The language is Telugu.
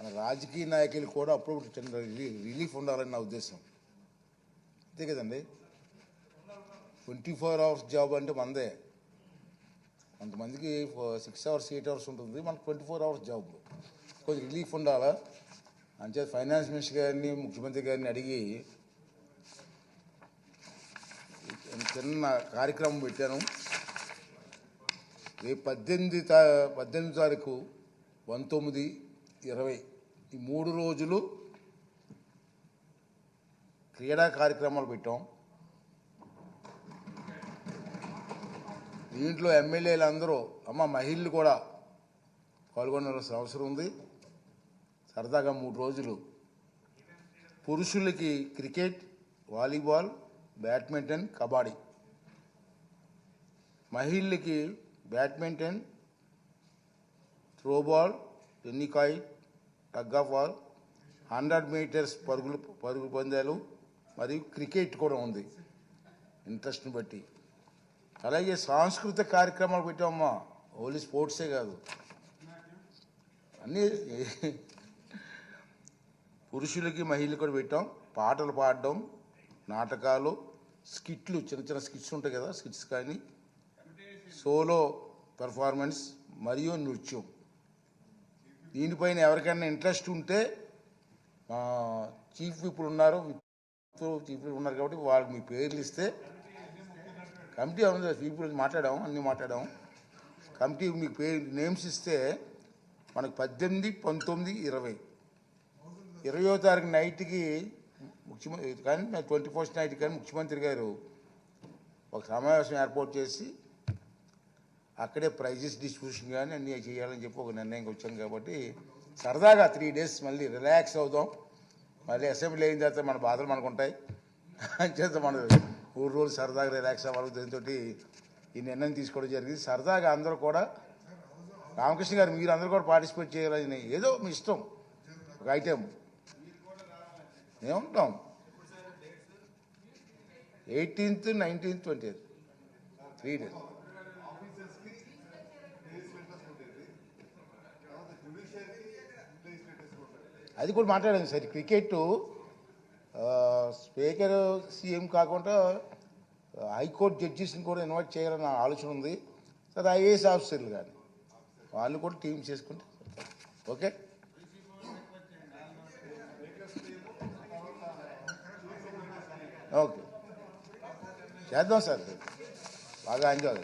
మన రాజకీయ నాయకులు కూడా అప్పుడప్పుడు చిన్న రిలీ- రిలీఫ్ ఉండాలని నా ఉద్దేశం. అంతే కదండి? ట్వంటీ ఫోర్ అవర్స్ జాబ్ అంటే మందే కొంతమందికి సిక్స్ అవర్స్ ఎయిట్ అవర్స్ ఉంటుంది. మనకు ట్వంటీ ఫోర్ అవర్స్ జాబ్. కొంచెం రిలీఫ్ ఉండాలా? అంటే ఫైనాన్స్ మినిస్టర్ గారిని ముఖ్యమంత్రి గారిని అడిగి చిన్న కార్యక్రమం పెట్టాను. రేపు పద్దెనిమిది తా పద్దెనిమిది తారీఖు పంతొమ్మిది ఇరవై ఈ మూడు రోజులు క్రీడా కార్యక్రమాలు పెట్టాం. దీంట్లో ఎమ్మెల్యేలు అందరూ అమ్మ మహిళలు కూడా పాల్గొనాల్సిన అవసరం ఉంది. సరదాగా మూడు రోజులు. పురుషులకి క్రికెట్ వాలీబాల్ బ్యాడ్మింటన్ కబడ్డీ. మహిళలకి badminton throwball ఎన్నికాయ్ tug of war hundred metres పరుగులు పరుగు పందాలు మరియు క్రికెట్ కూడా ఉంది. ఇంట్రెస్ట్ని బట్టి. అలాగే సాంస్కృతిక కార్యక్రమాలు పెట్టామమ్మా. ఓన్లీ స్పోర్ట్సే కాదు. అన్నీ పురుషులకి మహిళలు కూడా పెట్టాం. పాటలు పాడడం నాటకాలు స్కిట్లు చిన్న చిన్న స్కిట్స్ ఉంటాయి కదా స్కిట్స్ కానీ. సోలో పెర్ఫార్మెన్స్ మరియు నృత్యం. దీనిపైన ఎవరికైనా ఇంట్రెస్ట్ ఉంటే మా చీఫ్ ఇప్పుడు ఉన్నారు చీఫ్ ఉన్నారు కాబట్టి వాళ్ళకి మీ పేర్లు ఇస్తే కమిటీ ఉంది చీఫ్ గురించి మాట్లాడాము అన్నీ మాట్లాడాము. కమిటీ మీకు పేరు నేమ్స్ ఇస్తే మనకు పద్దెనిమిది పంతొమ్మిది ఇరవై. ఇరవయో తారీఖు నైట్కి ముఖ్యమంత్రి కానీ ట్వంటీ ఫస్ట్ నైట్ కానీ ముఖ్యమంత్రి గారు ఒక సమావేశం ఏర్పాటు చేసి అక్కడే ప్రైజెస్ డిస్ట్రిబ్యూషన్ కానీ అన్నీ చేయాలని చెప్పి ఒక నిర్ణయంకి వచ్చాం కాబట్టి సరదాగా త్రీ డేస్ మళ్ళీ రిలాక్స్ అవుదాం. మళ్ళీ అసెంబ్లీ అయిన తర్వాత మన బాధలు మనకు ఉంటాయి. చేత మన మూడు రోజులు సరదాగా రిలాక్స్ అవ్వాలి. దీంతో ఈ నిర్ణయం తీసుకోవడం జరిగింది. సరదాగా అందరూ కూడా రామకృష్ణ గారు మీరు అందరూ కూడా పార్టిసిపేట్ చేయాలని ఏదో మీ ఇష్టం. ఒక item ఏముంటాం? Eighteenth nineteenth twenty three days అది కూడా మాట్లాడాను సార్. క్రికెట్ స్పీకర్ సీఎం కాకుండా హైకోర్టు జడ్జెస్ని కూడా ఇన్వైట్ చేయాలన్న ఆలోచన ఉంది. సార్ ఐఏఎస్ ఆఫీసర్లు కానీ వాళ్ళు కూడా టీం చేసుకుంటే ఓకే? ఓకే. చేద్దాం సార్. బాగా ఎంజాయ్